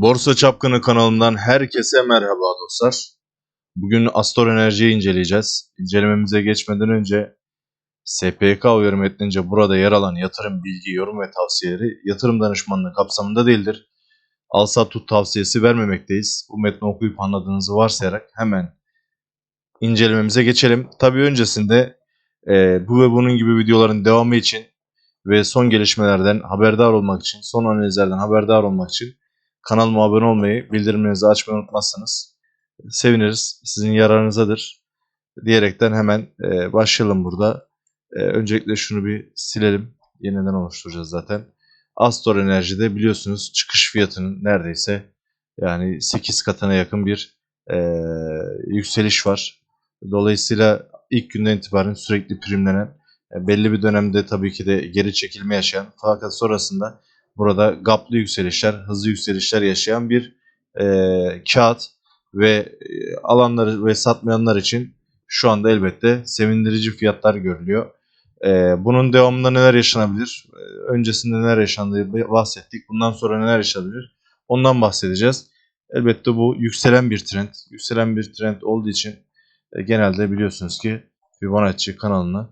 Borsa Çapkını kanalından herkese merhaba dostlar. Bugün Astor Enerji'yi inceleyeceğiz. İncelememize geçmeden önce SPK uyarı metnince burada yer alan yatırım bilgi, yorum ve tavsiyeleri yatırım danışmanlığı kapsamında değildir. Alsat tut tavsiyesi vermemekteyiz. Bu metni okuyup anladığınızı varsayarak hemen incelememize geçelim. Tabii öncesinde e, bu ve bunun gibi videoların devamı için ve son gelişmelerden haberdar olmak için, son analizlerden haberdar olmak için kanalıma abone olmayı, bildirimlerinizi açmayı unutmazsanız seviniriz. Sizin yararınızadır. Diyerekten hemen e, başlayalım burada. E, öncelikle şunu bir silelim. Yeniden oluşturacağız zaten. Astor Enerji'de biliyorsunuz çıkış fiyatının neredeyse yani 8 katına yakın bir e, yükseliş var. Dolayısıyla ilk günden itibaren sürekli primlenen, e, belli bir dönemde tabii ki de geri çekilme yaşayan fakat sonrasında burada gaplı yükselişler, hızlı yükselişler yaşayan bir e, kağıt ve e, alanları ve satmayanlar için şu anda elbette sevindirici fiyatlar görülüyor. E, bunun devamında neler yaşanabilir? E, öncesinde neler yaşandığı bahsettik. Bundan sonra neler yaşanabilir? Ondan bahsedeceğiz. Elbette bu yükselen bir trend. Yükselen bir trend olduğu için e, genelde biliyorsunuz ki Fibonacci kanalını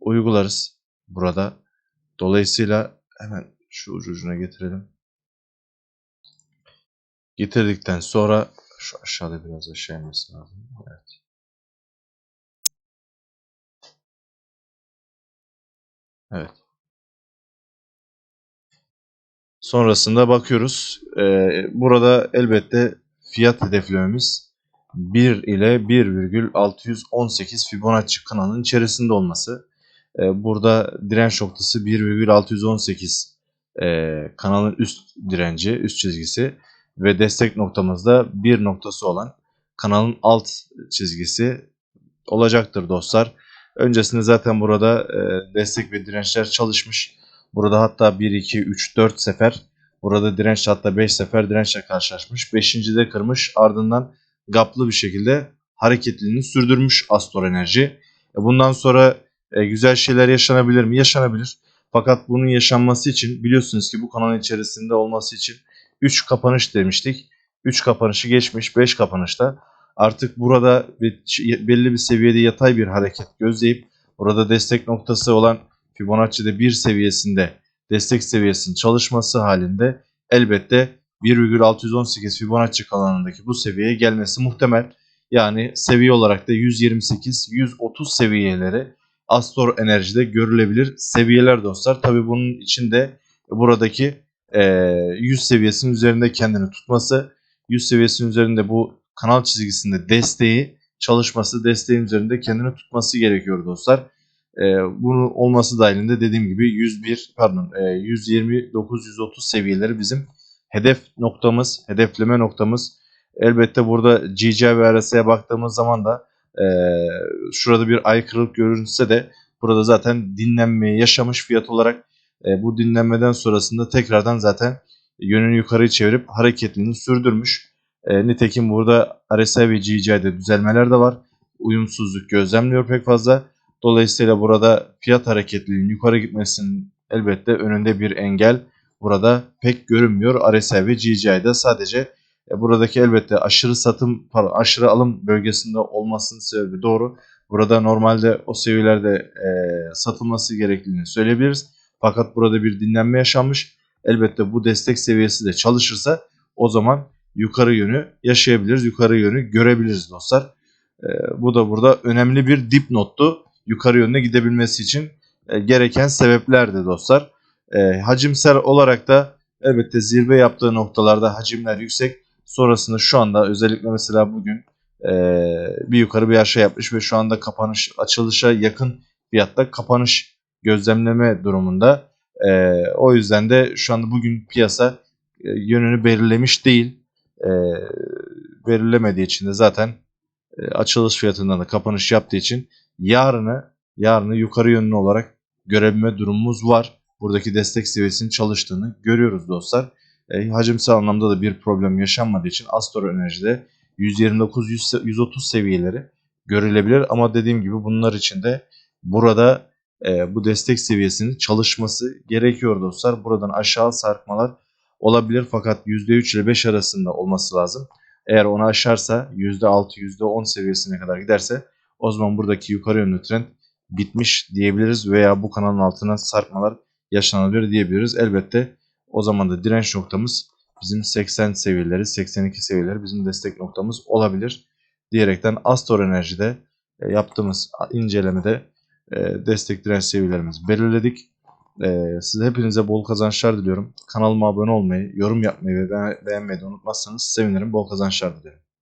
uygularız burada. Dolayısıyla hemen şu ucu ucuna getirelim. Getirdikten sonra şu aşağıda biraz aşağı inmesi lazım. Evet. Evet. Sonrasında bakıyoruz. Ee, burada elbette fiyat hedeflememiz 1 ile 1,618 Fibonacci kanalının içerisinde olması. Ee, burada direnç noktası 1,618 e, kanalın üst direnci, üst çizgisi ve destek noktamızda bir noktası olan kanalın alt çizgisi olacaktır dostlar. Öncesinde zaten burada e, destek ve dirençler çalışmış. Burada hatta 1, 2, 3, 4 sefer burada direnç hatta 5 sefer dirençle karşılaşmış. 5. de kırmış ardından gaplı bir şekilde hareketliliğini sürdürmüş Astor Enerji. E, bundan sonra e, güzel şeyler yaşanabilir mi? Yaşanabilir. Fakat bunun yaşanması için biliyorsunuz ki bu kanalın içerisinde olması için 3 kapanış demiştik. 3 kapanışı geçmiş 5 kapanışta artık burada belli bir seviyede yatay bir hareket gözleyip burada destek noktası olan Fibonacci'de 1 seviyesinde destek seviyesinin çalışması halinde elbette 1,618 Fibonacci kanalındaki bu seviyeye gelmesi muhtemel. Yani seviye olarak da 128-130 seviyeleri Astor Enerji'de görülebilir seviyeler dostlar. Tabi bunun içinde buradaki e, 100 seviyesinin üzerinde kendini tutması, 100 seviyesinin üzerinde bu kanal çizgisinde desteği çalışması, desteğin üzerinde kendini tutması gerekiyor dostlar. E, bunun olması dahilinde dediğim gibi 101 pardon e, 129 130 seviyeleri bizim hedef noktamız, hedefleme noktamız. Elbette burada GC ve RSI'ye baktığımız zaman da e, şurada bir aykırılık görünse de burada zaten dinlenmeyi yaşamış fiyat olarak e, bu dinlenmeden sonrasında tekrardan zaten yönünü yukarı çevirip hareketini sürdürmüş. E, nitekim burada RSI ve GC'de düzelmeler de var. Uyumsuzluk gözlemliyor pek fazla. Dolayısıyla burada fiyat hareketliliğinin yukarı gitmesinin elbette önünde bir engel burada pek görünmüyor. RSI ve GC'de sadece buradaki elbette aşırı satım, pardon, aşırı alım bölgesinde olmasının sebebi doğru. Burada normalde o seviyelerde e, satılması gerektiğini söyleyebiliriz. Fakat burada bir dinlenme yaşanmış. Elbette bu destek seviyesi de çalışırsa o zaman yukarı yönü yaşayabiliriz. Yukarı yönü görebiliriz dostlar. E, bu da burada önemli bir dipnottu. Yukarı yönüne gidebilmesi için e, gereken sebeplerdi dostlar. E, hacimsel olarak da elbette zirve yaptığı noktalarda hacimler yüksek. Sonrasında şu anda özellikle mesela bugün e, bir yukarı bir aşağı yapmış ve şu anda kapanış açılışa yakın fiyatta kapanış gözlemleme durumunda. E, o yüzden de şu anda bugün piyasa e, yönünü belirlemiş değil. E, belirlemediği için de zaten e, açılış fiyatından da kapanış yaptığı için yarını yarını yukarı yönlü olarak görebilme durumumuz var. Buradaki destek seviyesinin çalıştığını görüyoruz dostlar. E, hacimsel anlamda da bir problem yaşanmadığı için Astor Enerji'de 129-130 seviyeleri görülebilir. Ama dediğim gibi bunlar için de burada e, bu destek seviyesinin çalışması gerekiyor dostlar. Buradan aşağı sarkmalar olabilir fakat %3 ile 5 arasında olması lazım. Eğer onu aşarsa %6, %10 seviyesine kadar giderse o zaman buradaki yukarı yönlü trend bitmiş diyebiliriz veya bu kanalın altına sarkmalar yaşanabilir diyebiliriz. Elbette o zaman da direnç noktamız bizim 80 seviyeleri, 82 seviyeleri bizim destek noktamız olabilir diyerekten Astor Enerji'de e, yaptığımız incelemede e, destek direnç seviyelerimizi belirledik. E, size hepinize bol kazançlar diliyorum. Kanalıma abone olmayı, yorum yapmayı ve beğenmeyi unutmazsanız sevinirim. Bol kazançlar dilerim.